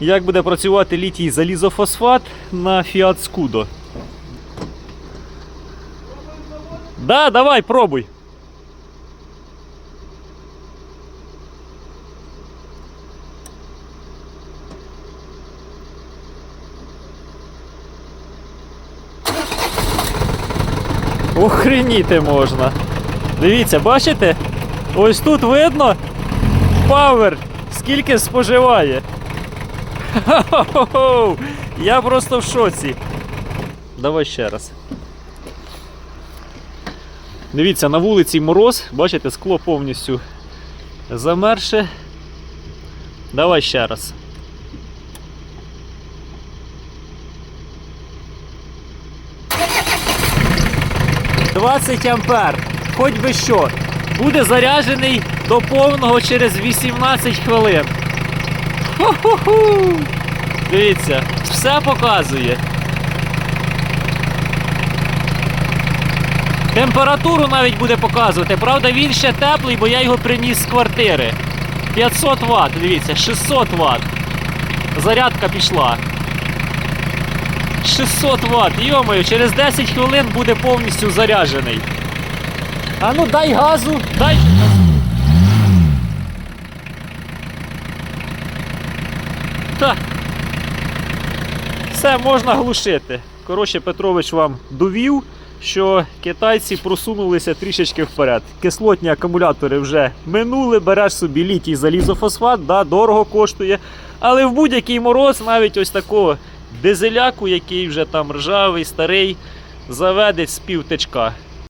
як буде працювати літій залізофосфат на Fiat Scudo. Да, давай, пробуй. Охреніти можна. Дивіться, бачите? Ось тут видно павер, скільки споживає. Хо-хо-хо! Я просто в шоці. Давай ще раз. Дивіться, на вулиці мороз, бачите, скло повністю замерше. Давай ще раз. «20 ампер, хоч би що, буде заряджений до повного через 18 хвилин. Ху-ху-ху! Дивіться, все показує. Температуру навіть буде показувати. Правда, він ще теплий, бо я його приніс з квартири. 500 Вт, дивіться, 600 Вт. Зарядка пішла. 600 Вт, йомою, через 10 хвилин буде повністю заряджений. А ну дай газу, дай. Так. Все можна глушити. Коротше, Петрович вам довів, що китайці просунулися трішечки вперед. Кислотні акумулятори вже минули, береш собі літій залізофосфат, да, дорого коштує. Але в будь-який мороз, навіть ось такого дизеляку, який вже там ржавий, старий, заведеть з півтечка.